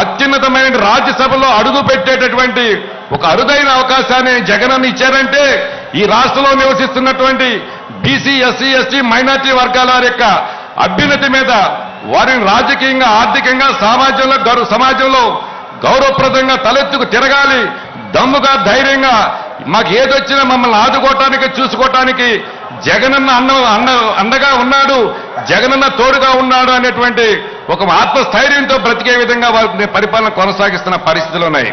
అత్యున్నతమైన రాజ్యసభలో అడుగు పెట్టేటటువంటి ఒక అరుదైన అవకాశాన్ని జగనన్న ఇచ్చారంటే ఈ రాష్ట్రంలో నివసిస్తున్నటువంటి బీసీ ఎస్సీ ఎస్టీ మైనార్టీ వర్గాల యొక్క అభ్యున్నతి మీద వారిని రాజకీయంగా ఆర్థికంగా సమాజంలో గౌరవ సమాజంలో గౌరవప్రదంగా తలెత్తుకు తిరగాలి. దమ్ముగా ధైర్యంగా మాకు ఏదొచ్చినా మమ్మల్ని ఆదుకోవటానికి చూసుకోవటానికి జగనన్న అన్న అన్న అండగా ఉన్నాడు. జగనన్న తోడుగా ఉన్నాడు అనేటువంటి ఒక ఆత్మస్థైర్యంతో బ్రతికే విధంగా వారి పరిపాలన కొనసాగిస్తున్న పరిస్థితులు ఉన్నాయి.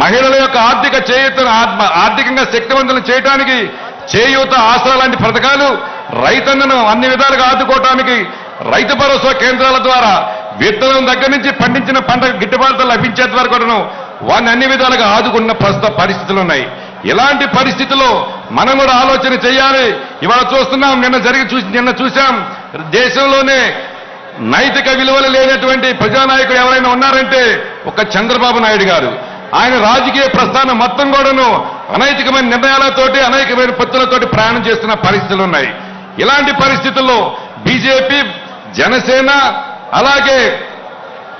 మహిళల యొక్క ఆర్థిక చేయూతను ఆత్మ ఆర్థికంగా శక్తివంతులు చేయడానికి చేయూత ఆసరా లాంటి పథకాలు రైతన్నను అన్ని విధాలుగా ఆదుకోవటానికి రైతు భరోసా కేంద్రాల ద్వారా విత్తనం దగ్గర నుంచి పండించిన పంట గిట్టుబాటు లభించేంత వరకు కూడాను వారిని అన్ని విధాలుగా ఆదుకున్న ప్రస్తుత పరిస్థితులు ఉన్నాయి. ఇలాంటి పరిస్థితిలో మనం కూడా ఆలోచన చేయాలి. ఇవాళ చూస్తున్నాం నిన్న జరిగి చూసి నిన్న చూశాం. దేశంలోనే నైతిక విలువలు లేనటువంటి ప్రజానాయకుడు ఎవరైనా ఉన్నారంటే ఒక చంద్రబాబు నాయుడు గారు. ఆయన రాజకీయ ప్రస్థానం మొత్తం కూడాను అనైతికమైన నిర్ణయాలతోటి అనేకమైన పత్తులతోటి ప్రయాణం చేస్తున్న పరిస్థితులు ఉన్నాయి. ఇలాంటి పరిస్థితుల్లో బీజేపీ జనసేన అలాగే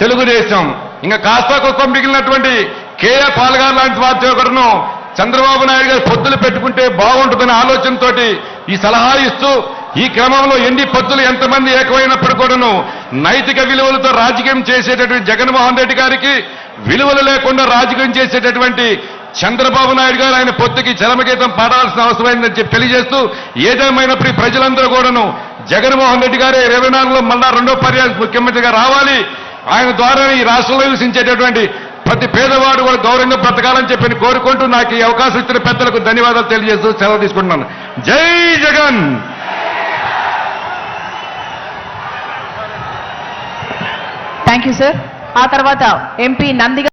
తెలుగుదేశం ఇంకా కాస్త కుక్క మిగిలినటువంటి కేఏ పాల్గారు లాంటి వారితో కూడాను చంద్రబాబు నాయుడు గారు పొత్తులు పెట్టుకుంటే బాగుంటుందనే ఆలోచనతో ఈ సలహా ఇస్తూ ఈ క్రమంలో ఎన్ని పత్తులు ఎంతమంది ఏకమైనప్పుడు కూడాను నైతిక విలువలతో రాజకీయం చేసేటటువంటి జగన్మోహన్ రెడ్డి గారికి విలువలు లేకుండా రాజకీయం చేసేటటువంటి చంద్రబాబు నాయుడు గారు ఆయన పొత్తుకి చరమగీతం పాడాల్సిన అవసరమైందని చెప్పి తెలియజేస్తూ ఏదేమైనప్పుడు ప్రజలందరూ కూడాను జగన్మోహన్ రెడ్డి గారే ఇరవై నాలుగులో మళ్ళా రెండో పర్యాయం ముఖ్యమంత్రిగా రావాలి. ఆయన ద్వారా ఈ రాష్ట్రంలో నివసించేటటువంటి ప్రతి పేదవాడు కూడా గౌరవంగా బ్రతకాలని చెప్పి కోరుకుంటూ నాకు ఈ అవకాశం ఇచ్చిన పెద్దలకు ధన్యవాదాలు తెలియజేస్తూ సెలవు తీసుకుంటున్నాను. జై జగన్! థ్యాంక్ యూ సార్ ఆ తర్వాత ఎంపీ నందిగా